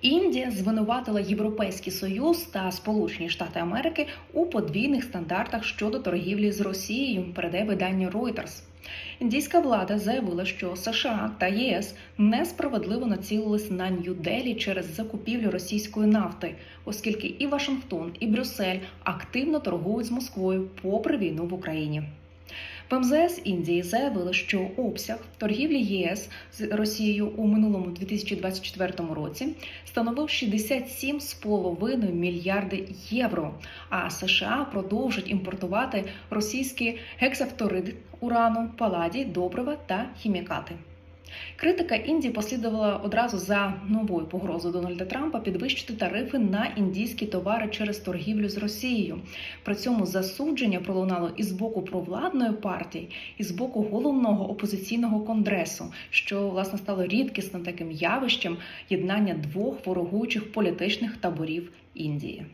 Індія звинуватила Європейський Союз та Сполучені Штати Америки у подвійних стандартах щодо торгівлі з Росією. Передає видання Reuters. Індійська влада заявила, що США та ЄС несправедливо націлились на Нью-Делі через закупівлю російської нафти, оскільки і Вашингтон, і Брюссель активно торгують з Москвою попри війну в Україні. В МЗС Індії заявили, що обсяг торгівлі ЄС з Росією у минулому 2024 році становив 67,5 мільярди євро. А США продовжать імпортувати російські гексавторид урану, паладі, добрива та хімікати. Критика Індії послідувала одразу за новою погрозою Дональда Трампа підвищити тарифи на індійські товари через торгівлю з Росією. При цьому засудження пролунало і з боку провладної партії, і з боку головного опозиційного конгресу, що власне стало рідкісним таким явищем єднання двох ворогуючих політичних таборів Індії.